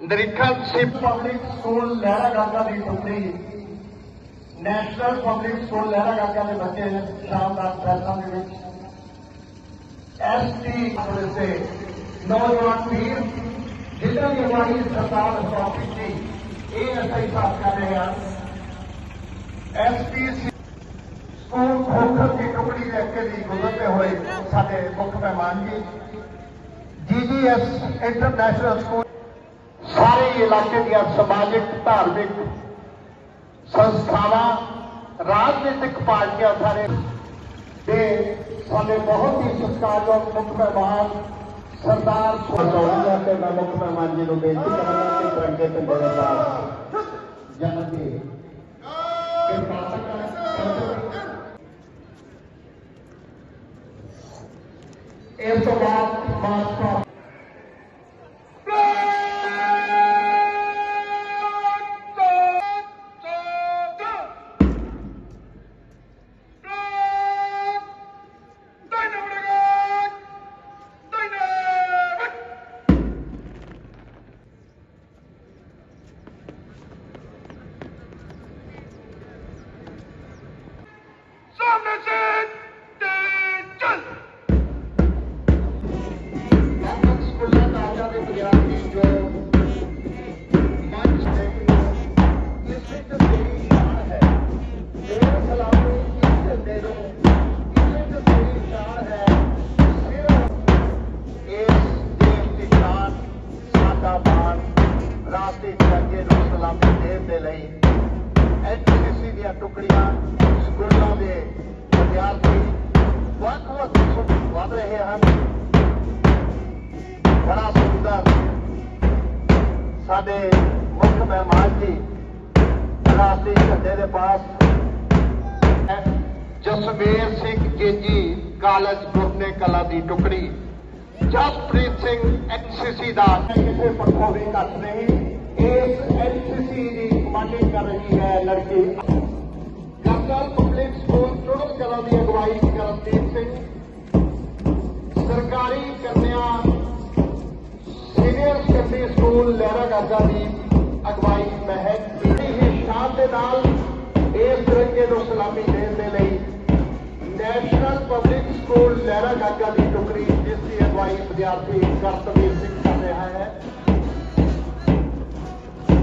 ਨਿਰੀਖਣ ਸਿਪ public school Lehra Gaga ਦੀ ਟੁਕੜੀ national public school Lehra Gaga ਦੇ ਬੱਚੇ ਸ਼ਾਨਦਾਰ ਪ੍ਰੈਸਾਂ ਦੇ ਵਿੱਚ। ਐਸਟੀ ਪੁਲਿਸ ਦੇ ਨੌਜਵਾਨ ਵੀਰ, ਜਿਨ੍ਹਾਂ ਦੀ ਅਗਵਾਈ ਸਰਦਾਰ ਹਸਪਤਾਲ ਜੀ ਇਹ ਐਸਆਈ ਸਾਹਿਬ ਕਰ ਰਹੇ ਹਨ। ਐਸਪੀ ਸਕੂਲ ਖੋਖਰ ਦੀ ਟੁਕੜੀ ਲੈ ਕੇ ਦੀ ਗੁਜ਼ਰਦੇ ਹੋਏ ਸਾਡੇ ਮੁੱਖ ਮਹਿਮਾਨ ਜੀ। ਜੀਜੀਐਸ ਇੰਟਰਨੈਸ਼ਨਲ ਸਕੂਲ ਸਾਰੇ ਇਲਾਕੇ ਦੀਆਂ ਸਮਾਜਿਕ ਧਾਰਮਿਕ ਸੰਸਥਾਵਾਂ ਰਾਜਨੀਤਿਕ ਪਾਰਟੀਆਂ ਸਾਰੇ ਤੇ ਸਾਡੇ ਬਹੁਤ ਹੀ ਸਤਿਕਾਰਯੋਗ ਮੁੱਖ ਮਹਿਮਾਨ ਸਰਦਾਰ ਸੋਨੀਆ ਤੇ ਮੈਂ ਮੁੱਖ ਮਹਿਮਾਨ ਜੀ ਨੂੰ ਬੇਨਤੀ ਕਰਾਂਗਾ ਕਿ ਤਿਰੰਗੇ ਝੰਡੇ ਦੇ ਪਾਸ ਜਨ ਦੀ ਕਿਰਪਾ ਇਸ ਤੋਂ ਬਾਅਦ ਮਾਸਟਰ ਰਾਤੇ ਚੰਗੇ ਨੂੰ ਸਲਾਮੀ ਦੇਣ ਦੇ ਲਈ ਐਨਸੀਸੀ ਦੀਆਂ ਟੁਕੜੀਆਂ ਸਕੂਲਾਂ ਦੇ ਵਿਦਿਆਰਥੀ ਵੱਖ-ਵੱਖ ਵੱਧ ਰਹੇ ਹਨ ਸਾਡੇ ਮੁੱਖ ਮਹਿਮਾਨ ਜੀ, ਰਾਸ਼ਟਰੀ ਝੰਡੇ ਦੇ ਪਾਸ ਜਸਵੀਰ ਸਿੰਘ ਜੇਜੀ, ਕਾਲਜ ਗੁਰਨੇ ਕਲਾ ਦੀ ਟੁਕੜੀ। ਜਸਪ੍ਰੀਤ ਸਿੰਘ ਐਨਸੀਸੀ ਦਾ ਕਿਸੇ ਪੱਖੋਂ ਵੀ ਘੱਟ ਨਹੀਂ, ਇਸ ਐਨਸੀਸੀ ਦੀ ਕਮਾਂਡਿੰਗ ਕਰ ਰਹੀ ਹੈ ਲੜਕੀ। ਗਾਗਾ ਪਬਲਿਕ ਸਕੂਲ ਚੁੜਕ ਕਲਾ ਦੀ ਅਗਵਾਈ ਕਰਨਦੀਪ ਸਿੰਘ। ਸਰਕਾਰੀ ਕੰਨਿਆ ਸੈਕੰਡਰੀ ਸਕੂਲ ਲਹਿਰਾ ਗਾਗਾ ਦੀ ਅਗਵਾਈ ਮਹਿਕ ਬੜੀ ਹੀ ਸ਼ਾਨ ਦੇ ਨਾਲ ਇਸ ਤਿਰੰਗੇ ਨੂੰ ਸਲਾਮੀ ਦੇਣ ਦੇ ਲਈ national public school Lehra Gaga ਦੀ ਟੁਕੜੀ ਜਿਸ ਦੀ ਅਗਵਾਈ ਵਿਦਿਆਰਥੀ ਕਰਤਵੀਰ ਸਿੰਘ ਕਰ ਰਿਹਾ ਹੈ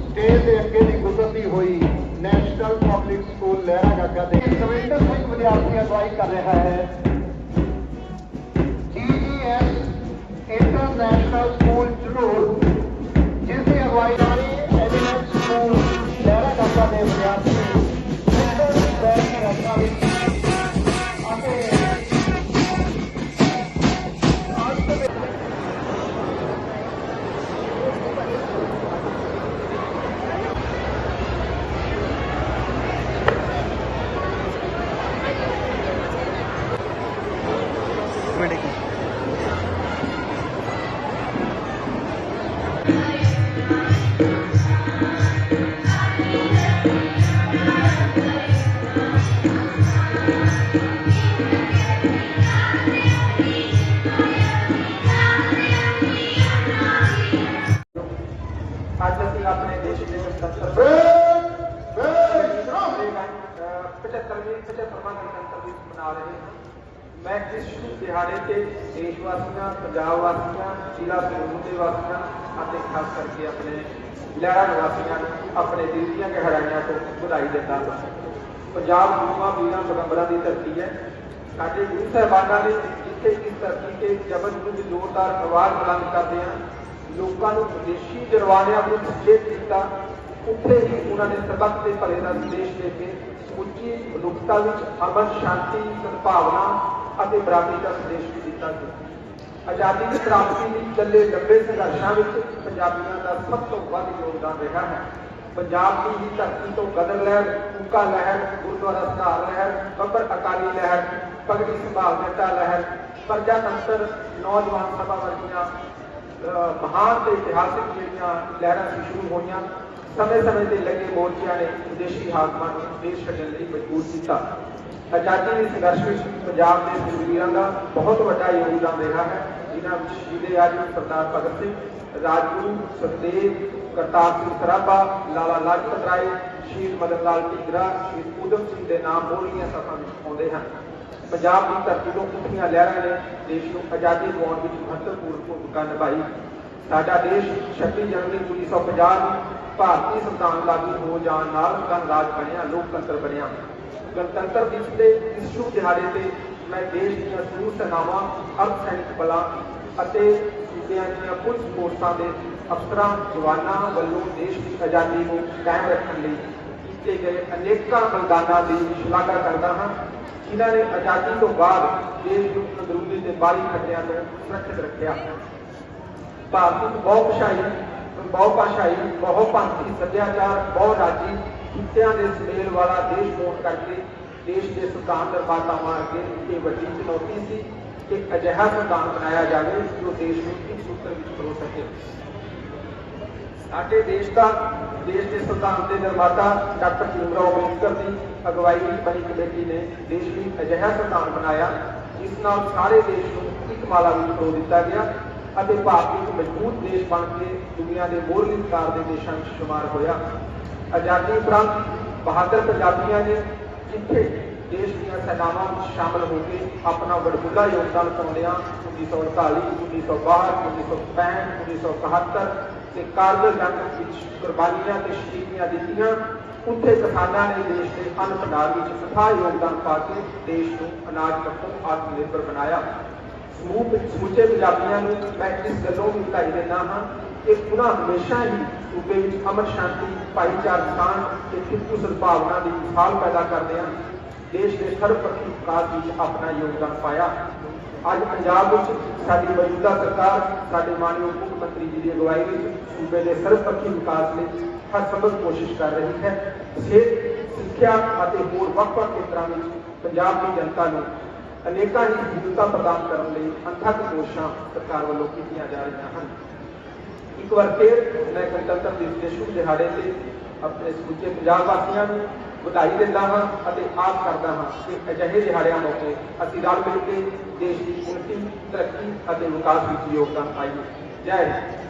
ਸਟੇਜ ਦੇ ਅੱਗੇ ਦੀ ਗੁਜ਼ਰਦੀ ਹੋਈ national public school Lehra Gaga ਦੇ ਦਵਿੰਦਰ ਸਿੰਘ ਵਿਦਿਆਰਥੀ ਅਗਵਾਈ ਕਰ ਰਿਹਾ ਹੈ GGS ਇੰਟਰਨੈਸ਼ਨਲ ਮੈਂ ਇਸ ਦਿਹਾੜੇ ਤੇ ਦੇਸ਼ ਵਾਸੀਆਂ ਪੰਜਾਬ ਵਾਸੀਆਂ ਜ਼ਿਲ੍ਹਾ ਸੰਗਰੂਰ ਦੇ ਵਾਸੀਆਂ ਅਤੇ ਖਾਸ ਕਰਕੇ ਆਪਣੇ ਲਹਿਰਾ ਨਿਵਾਸੀਆਂ ਨੂੰ ਆਪਣੇ ਦਿਲ ਦੀਆਂ ਗਹਿਰਾਈਆਂ ਤੋਂ ਵਧਾਈ ਦਿੰਦਾ ਹਾਂ। ਪੰਜਾਬ ਗੁਰੂਆਂ, ਵੀਰਾਂ, ਪੈਗੰਬਰਾਂ ਦੀ ਧਰਤੀ ਹੈ। ਸਾਡੇ ਗੁਰੂ ਸਾਹਿਬਾਨਾਂ ਨੇ ਜਿੱਥੇ ਇਸ ਧਰਤੀ ਤੇ ਜਬਰ ਵਿਰੁੱਧ ਜ਼ੋਰਦਾਰ ਆਵਾਜ਼ ਬੁਲੰਦ ਕਰਦੇ ਹਨ ਲੋਕਾਂ ਨੂੰ ਵਿਦੇਸ਼ੀ ਜਰਵਾਣਿਆਂ ਵਿਰੁੱਧ ਸੁਚੇਤ ਕੀਤਾ, ਉੱਥੇ ਹੀ ਉਹਨਾਂ ਨੇ ਸਰਬੱਤ ਦੇ ਭਲੇ ਦਾ ਸੰਦੇਸ਼ ਦੇ ਕੇ ਸਮੁੱਚੀ ਮਨੁੱਖਤਾ ਵਿੱਚ ਅਮਨ ਸ਼ਾਂਤੀ, ਸਦਭਾਵਨਾ ਅਤੇ ਬਰਾਬਰੀ ਦਾ ਸੰਦੇਸ਼ ਵੀ ਦਿੱਤਾ ਸੀ ਆਜ਼ਾਦੀ ਦੀ ਪ੍ਰਾਪਤੀ ਲਈ ਚੱਲੇ ਲੰਬੇ ਸੰਘਰਸ਼ਾਂ ਵਿੱਚ ਪੰਜਾਬੀਆਂ ਦਾ ਸਭ ਤੋਂ ਵੱਧ ਯੋਗਦਾਨ ਰਿਹਾ ਹੈ। ਪੰਜਾਬ ਦੀ ਹੀ ਧਰਤੀ ਤੋਂ ਗਦਰ ਲਹਿਰ ਕੂਕਾ ਲਹਿਰ, ਗੁਰਦੁਆਰਾ ਸਹਾਰ ਲਹਿਰ, ਬੱਬਰ ਅਕਾਲੀ ਲਹਿਰ, ਪਗੜੀ ਸੰਭਾਲ ਜੱਟਾ ਲਹਿਰ ਪ੍ਰਜਾ ਤੰਤਰ ਨੌਜਵਾਨ ਸਭਾ ਵਰਗੀਆਂ ਮਹਾਨ ਤੇ ਇਤਿਹਾਸਿਕ ਜਿਹੜੀਆਂ ਲਹਿਰਾਂ ਸੀ, ਸ਼ੁਰੂ ਹੋਈਆਂ ਸਮੇਂ-ਸਮੇਂ ਤੇ ਲੱਗੇ ਮੋਰਚਿਆਂ ਨੇ ਵਿਦੇਸ਼ੀ ਹਾਕਮਾਂ ਨੂੰ ਦੇਸ਼ ਛੱਡਣ ਲਈ ਮਜਬੂਰ ਕੀਤਾ। ਆਜ਼ਾਦੀ ਦੇ ਸੰਘਰਸ਼ ਵਿੱਚ ਪੰਜਾਬ ਦੇ ਸੂਰਬੀਰਾਂ ਦਾ ਬਹੁਤ ਵੱਡਾ ਯੋਗਦਾਨ ਰਿਹਾ ਹੈ, ਜਿਨ੍ਹਾਂ ਵਿੱਚ ਸ਼ਹੀਦੇ ਆਜਮ ਸਰਦਾਰ ਭਗਤ ਸਿੰਘ, ਰਾਜਗੁਰੂ ਸੁਖਦੇਵ, ਕਰਤਾਰ ਸਿੰਘ ਸਰਾਭਾ, ਲਾਲਾ ਲਾਜਪਤ ਰਾਏ, ਸ਼ਹੀਦ ਮਦਨ ਲਾਲ ਢੀਗਰਾ, ਸ਼ਹੀਦ ਊਧਮ ਸਿੰਘ ਦੇ ਨਾਮ ਮੋਹਰੀਆਂ ਸਫਾਂ ਵਿੱਚ ਆਉਂਦੇ ਹਨ। ਪੰਜਾਬ ਦੀ ਧਰਤੀ ਤੋਂ ਉੱਠੀਆਂ ਲਹਿਰਾਂ ਨੇ ਦੇਸ਼ ਨੂੰ ਆਜ਼ਾਦੀ ਦਿਵਾਉਣ ਵਿੱਚ ਮਹੱਤਵਪੂਰਨ ਭੂਮਿਕਾ ਨਿਭਾਈ। ਸਾਡਾ ਦੇਸ਼ 26 ਜਨਵਰੀ 1950 ਨੂੰ ਭਾਰਤੀ ਸੰਵਿਧਾਨ ਲਾਗੂ ਹੋ ਜਾਣ ਨਾਲ ਗਣਰਾਜ ਬਣਿਆ, ਲੋਕਤੰਤਰ ਬਣਿਆ। ਗਣਤੰਤਰ ਦਿਵਸ ਦੇ ਇਸ ਸ਼ੁਭ ਦਿਹਾੜੇ ਤੇ ਮੈਂ ਦੇਸ਼ ਦੀਆਂ ਸਮੂਹ ਸੈਨਾਵਾਂ ਅਰਧ ਸੈਨਿਕ ਬਲਾਂ ਅਤੇ ਸੂਬਿਆਂ ਦੀਆਂ ਪੁਲਿਸ ਫੋਰਸਾਂ ਦੇ ਅਫਸਰਾਂ, ਜਵਾਨਾਂ ਵੱਲੋਂ ਦੇਸ਼ ਦੀ ਆਜ਼ਾਦੀ ਨੂੰ ਕਾਇਮ ਰੱਖਣ ਲਈ ਕੀਤੇ ਗਏ ਅਨੇਕਾਂ ਬਲਿਦਾਨਾਂ ਦੀ ਸ਼ਲਾਘਾ ਕਰਦਾ ਹਾਂ। ਜਿਨ੍ਹਾਂ ਨੇ ਆਜ਼ਾਦੀ ਤੋਂ ਬਾਅਦ ਦੇਸ਼ ਨੂੰ ਅੰਦਰੂਨੀ ਤੇ ਬਾਹਰੀ ਖਤਰਿਆਂ ਤੋਂ ਸੁਰੱਖਿਅਤ ਰੱਖਿਆ। ਭਾਰਤ ਇੱਕ ਬਹੁ ਭਾਸ਼ਾਈ ਬਹੁ ਭਾਸ਼ਾਈ, ਬਹੁ ਪੰਥੀ ਸੱਭਿਆਚਾਰ, ਬਹੁ ਰਾਜੀ ਖਿੱਤਿਆਂ ਦੇ ਸੁਮੇਲ ਵਾਲਾ ਦੇਸ਼ ਹੋਣ ਕਰਕੇ ਦੇਸ਼ ਦੇ ਸੁਲਤਾਨ ਨਿਰਮਾਤਾਵਾਂ ਅੱਗੇ ਇਹ ਵੱਡੀ ਚੁਣੌਤੀ ਸੀ ਕਿ ਅਜਿਹਾ ਸੁਲਤਾਨ ਬਣਾਇਆ ਜਾਵੇ ਜੋ ਦੇਸ਼ ਨੂੰ ਇੱਕ ਸੂਤਰ ਵਿੱਚ ਪਰੋ ਸਕੇ। ਸਾਡੇ ਦੇਸ਼ ਦਾ ਦੇਸ਼ ਦੇ ਸੰਵਿਧਾਨ ਦੇ ਨਿਰਮਾਤਾ ਡਾਕਟਰ ਭੀਮ ਰਾਓ ਅੰਬੇਡਕਰ ਦੀ ਅਗਵਾਈ ਵਿੱਚ ਬਣੀ ਕਮੇਟੀ ਨੇ ਦੇਸ਼ ਲਈ ਅਜਿਹਾ ਸੰਵਿਧਾਨ ਬਣਾਇਆ, ਜਿਸ ਨਾਲ ਸਾਰੇ ਦੇਸ਼ ਨੂੰ ਇੱਕ ਮਾਲਾ ਵਿੱਚ ਪਰੋ ਦਿੱਤਾ ਗਿਆ ਅਤੇ ਭਾਰਤ ਇੱਕ ਮਜ਼ਬੂਤ ਦੇਸ਼ ਬਣ ਕੇ ਦੁਨੀਆ ਦੇ ਮੋਹਰਲੇ ਵਿਕਾਰ ਦੇ ਦੇਸ਼ਾਂ ਵਿੱਚ ਸ਼ੁਮਾਰ ਹੋਇਆ। ਆਜ਼ਾਦੀ ਉਪਰੰਤ ਬਹਾਦਰ ਪੰਜਾਬੀਆਂ ਨੇ ਜਿੱਥੇ ਦੇਸ਼ ਦੀਆਂ ਸੈਨਾਵਾਂ ਵਿੱਚ ਸ਼ਾਮਲ ਹੋ ਕੇ ਆਪਣਾ ਵਡਮੁੱਲਾ ਯੋਗਦਾਨ ਪਾਉਂਦਿਆਂ 1948 1962 1965 1971 ਤੇ ਕਾਰਗਿਲ ਜੰਗ ਵਿੱਚ ਕੁਰਬਾਨੀਆਂ ਤੇ ਸ਼ਹੀਦੀਆਂ ਦਿੱਤੀਆਂ। ਉੱਥੇ ਕਿਸਾਨਾਂ ਨੇ ਦੇਸ਼ ਦੇ ਅੰਨ ਭੰਡਾਰ ਵਿੱਚ ਅਥਾਹ ਯੋਗਦਾਨ ਪਾ ਕੇ ਦੇਸ਼ ਨੂੰ ਅਨਾਜ ਪੱਖੋਂ ਆਤਮ ਨਿਰਭਰ ਬਣਾਇਆ। ਸਮੂਹ ਸਮੁੱਚੇ ਪੰਜਾਬੀਆਂ ਨੂੰ ਮੈਂ ਇਸ ਗੱਲੋਂ ਵੀ ਵਧਾਈ ਦਿੰਦਾ ਹਾਂ ਕਿ ਉਹਨਾਂ ਹਮੇਸ਼ਾ ਹੀ ਸੂਬੇ ਵਿੱਚ ਅਮਨ ਸ਼ਾਂਤੀ, ਭਾਈਚਾਰਕ ਤੇ ਫਿਰਕੂ ਸਦਭਾਵਨਾ ਦੀ ਮਿਸਾਲ ਪੈਦਾ ਕਰਦੇ ਹਨ। ਦੇਸ਼ ਦੇ ਸਰਬਪੱਖੀ ਵਿਕਾਸ ਵਿੱਚ ਆਪਣਾ ਯੋਗਦਾਨ ਪਾਇਆ। ਅੱਜ ਪੰਜਾਬ ਵਿੱਚ ਸਾਡੀ ਮੌਜੂਦਾ ਸਰਕਾਰ, ਸਾਡੇ ਮਾਨਯੋਗ ਮੁੱਖ ਮੰਤਰੀ ਜੀ ਦੀ ਅਗਵਾਈ ਵਿੱਚ ਸੂਬੇ ਦੇ ਸਰਬਪੱਖੀ ਵਿਕਾਸ ਲਈ ਹਰ ਸੰਭਵ ਕੋਸ਼ਿਸ਼ ਕਰ ਰਹੀ ਹੈ। ਸਿਹਤ ਸਿੱਖਿਆ ਅਤੇ ਹੋਰ ਵੱਖ-ਵੱਖ ਖੇਤਰਾਂ ਵਿੱਚ ਪੰਜਾਬ ਦੀ ਜਨਤਾ ਨੂੰ ਅਨੇਕਾਂ ਹੀ ਸਹੂਲਤਾਂ ਪ੍ਰਦਾਨ ਕਰਨ ਲਈ ਅਣਥੱਕ ਕੋਸ਼ਿਸ਼ਾਂ ਸਰਕਾਰ ਵੱਲੋਂ ਕੀਤੀਆਂ ਜਾ ਰਹੀਆਂ ਹਨ। ਇੱਕ ਵਾਰ ਫਿਰ ਮੈਂ ਗਣਤੰਤਰ ਦਿਵਸ ਦੇ ਸ਼ੁਭ ਦਿਹਾੜੇ ਤੇ ਆਪਣੇ ਸਮੁੱਚੇ ਪੰਜਾਬ ਵਾਸੀਆਂ ਨੂੰ ਵਧਾਈ ਦਿੰਦਾ ਹਾਂ ਅਤੇ ਆਪ ਕਰਦਾ ਹਾਂ ਕਿ ਅਜਿਹੇ ਦਿਹਾੜਿਆਂ ਮੌਕੇ ਅਸੀਂ ਰਲ ਮਿਲ ਕੇ ਦੇਸ਼ ਦੀ ਉન્નਤੀ ਤਰੱਕੀ ਅਤੇ ਵਿਕਾਸ ਵਿੱਚ ਯੋਗਦਾਨ ਪਾਈਏ। ਜੈ ਹਿੰਦ।